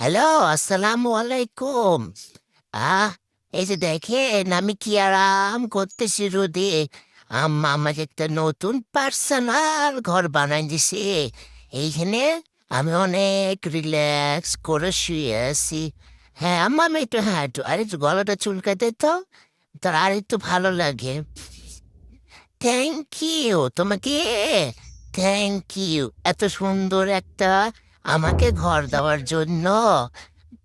Hello আসসালামু আলাইকুম আহ এই যে দেখেন আমি কি আরাম করতেছি রোদে আম্মা আমাকে একটা নতুন পার্সোনাল ঘর বানাই দিছে এইখানে আমি অনেক রিল্যাক্স করে শুয়ে আছি হ্যাঁ আম্মা আমি একটু হ্যাঁ একটু আর একটু গলাটা চুলকাতে তো তার আর একটু ভালো লাগে থ্যাংক ইউ তোমাকে থ্যাংক ইউ এত সুন্দর একটা আমাকে ঘর দেওয়ার জন্য।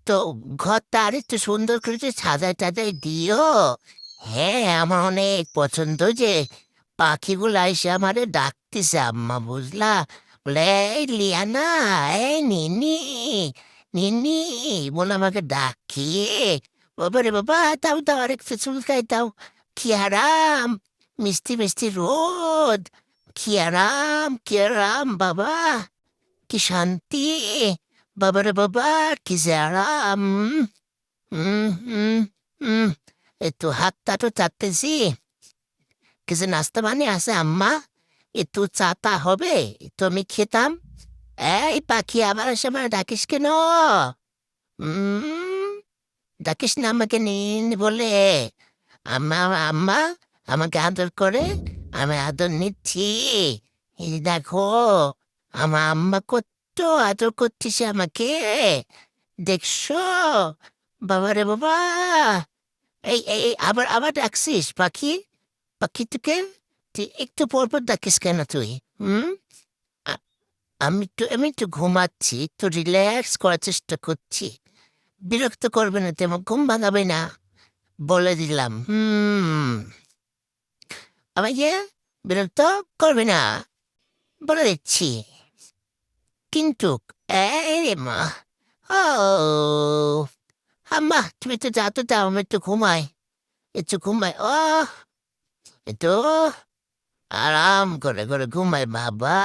তো ঘরটা আর একটু সুন্দর করে যে সাজাই টাজাই দিও। হ্যাঁ আমার অনেক পছন্দ যে পাখিগুলো এসে আমারে ডাকতেছে, আম্মা বুঝলা? বলে, এই লিয়ানা, এই নিনি নিনি বলে আমাকে ডাকিয়ে। বাবা রে বাবা তাও তাও আরেকটু চুলকাই তাও কি আরাম, মিষ্টি মিষ্টি রোদ। কি আরাম কি আরাম, বাবা। কি শান্তি বাবা রে বাবা কি যে আরাম একটু হাতটা তো চাটতেছি কিছু নাস্তা মানে আছে আম্মা একটু চাটা হবে একটু আমি খেতাম এই পাখি আবার এসে আমার ডাকিস কেন ডাকিস না আমাকে নিন বলে আম্মা আম্মা আমাকে আদর করে আমি আদর নিচ্ছি দেখো আমার আম্মা কত আদর করতেছে আমাকে দেখছ বাবা রে বাবা এই এই আবার আবার ডাকছিস পাখি পাখি তোকে তুই একটু পর পর ডাকিস কেন তুই হুম আমি তো আমি একটু ঘুমাচ্ছি একটু রিল্যাক্স করার চেষ্টা করছি বিরক্ত করবে না তেমন ঘুম ভাঙাবে না বলে দিলাম হুম আমাকে বিরক্ত করবে না বলে দিচ্ছি কিন্তু মা ও আম্মা তুমি একটু যাও তো যাও আমি একটু ঘুমাই একটু ঘুমাই ও একটু আরাম করে করে ঘুমাই বাবা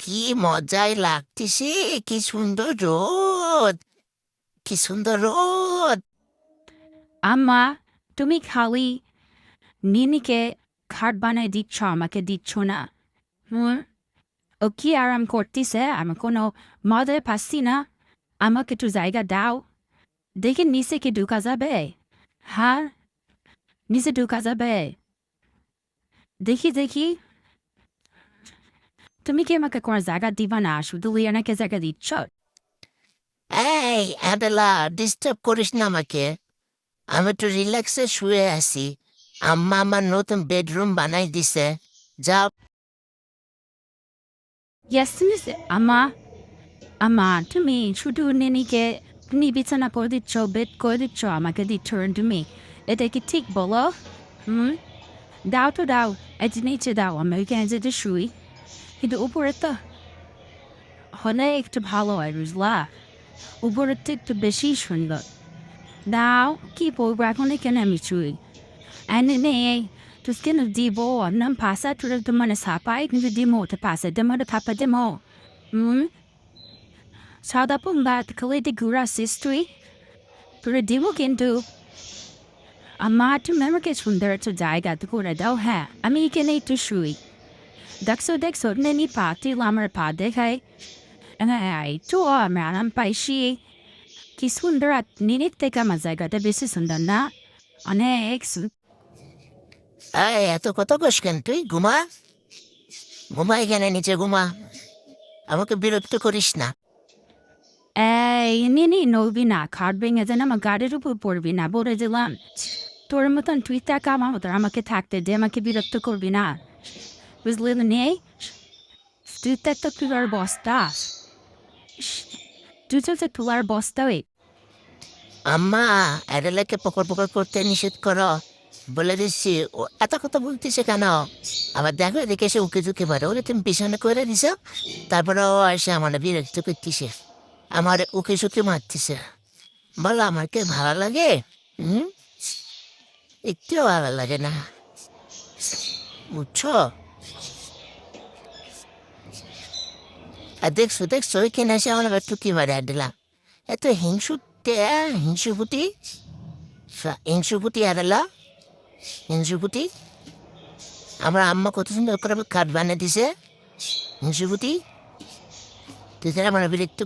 কি মজাই লাগতেছে কি সুন্দর রোদ কি সুন্দর রোদ আম্মা তুমি খালি নিনিকে খাট বানায় দিচ্ছ আমাকে দিচ্ছ না হুম ও কি আরাম করতেছে আমি কোনো মজা পাচ্ছি না আমাকে একটু জায়গা দাও দেখি নিচে কি ঢুকা যাবে হ্যাঁ নিচে ঢুকা যাবে দেখি দেখি তুমি কি আমাকে কোনো জায়গা দিবা না শুধু লিয়ানাকে জায়গা দিচ্ছ এই অ্যাডেলা ডিস্টার্ব করিস না আমাকে আমি একটু রিল্যাক্সে শুয়ে আছি আম্মা আমার নতুন বেডরুম বানাই দিছে যাও Yes. আম্মা আম্মা তুমি শুধু নিনিকে তুমি বিছানা করে দিচ্ছ বেড করে দিচ্ছ আমাকে দিচ্ছ তুমি এটা কি ঠিক বলো হুম দাও তো দাও এটি নিচে দাও আমি ওইখানে যেতে শুই কিন্তু উপরে তো হলে একটু ভালো হয় বুঝলা উপরে তো একটু বেশি সুন্দর দাও কি বলব এখন এখানে আমি শুই এনে নেই to skin of Divo, Nam Pasa, to of the Manasapa, the Demo, to Pasa, Demo, the Papa Demo. Hm? Sadapumbat, Kalidi Guras history. Puradivo Gindu. Amma to memorize from there to die got the Gura Dao Ha, Amikane to Shui. Daxo Dexo nini Pati Lamar Padehai. And I, to all Manam Paishi. Kisundarat Ninit de Bisi Sundana. Annex. এত কত কস কেন তুই? ঘুমা? ঘুমা এখানে নিচে ঘুমা। আমাকে বিরক্ত করিস না। এই নিনি নড়বি না। খাট ভেঙে যেন আমার গাড়ির উপর পড়বি না। বলে দিলাম তোর মতন তুই আমার আমাকে থাকতে দে আমাকে বিরক্ত করবি না। বুঝলি তো নেই তুই তো একটা তুলার বস্তা। তুই তো তুলার বস্তা ওই আম্মা অ্যাডেলাকে পকর পকর করতে নিষেধ করো। বলে দিচ্ছি, ও এত কথা বলতেছে কেন? আবার দেখো এদিকে এসে উকে ঝুঁকে পারে ওরে, তুমি পিছনে করে দিছ? তারপরে ও এসে আমার বিরক্ত করতেছে। আমার উকে ঝুঁকে মারতেছে। বলো আমাকে ভালো লাগে? হুম? একটু ভালো লাগে না। বুঝছ? আর দেখছ দেখছ এখানে এসে আমার আবার টুকি মারে দিলাম। এত হিংসুটে হিংসুপুটি? হিংসুপুটি আরেলা হিংসুপুটি আমার আম্মা কত সুন্দর করে কাঠ বানিয়ে দিছে। হিংসুপুটি তুই আমার বিরক্ত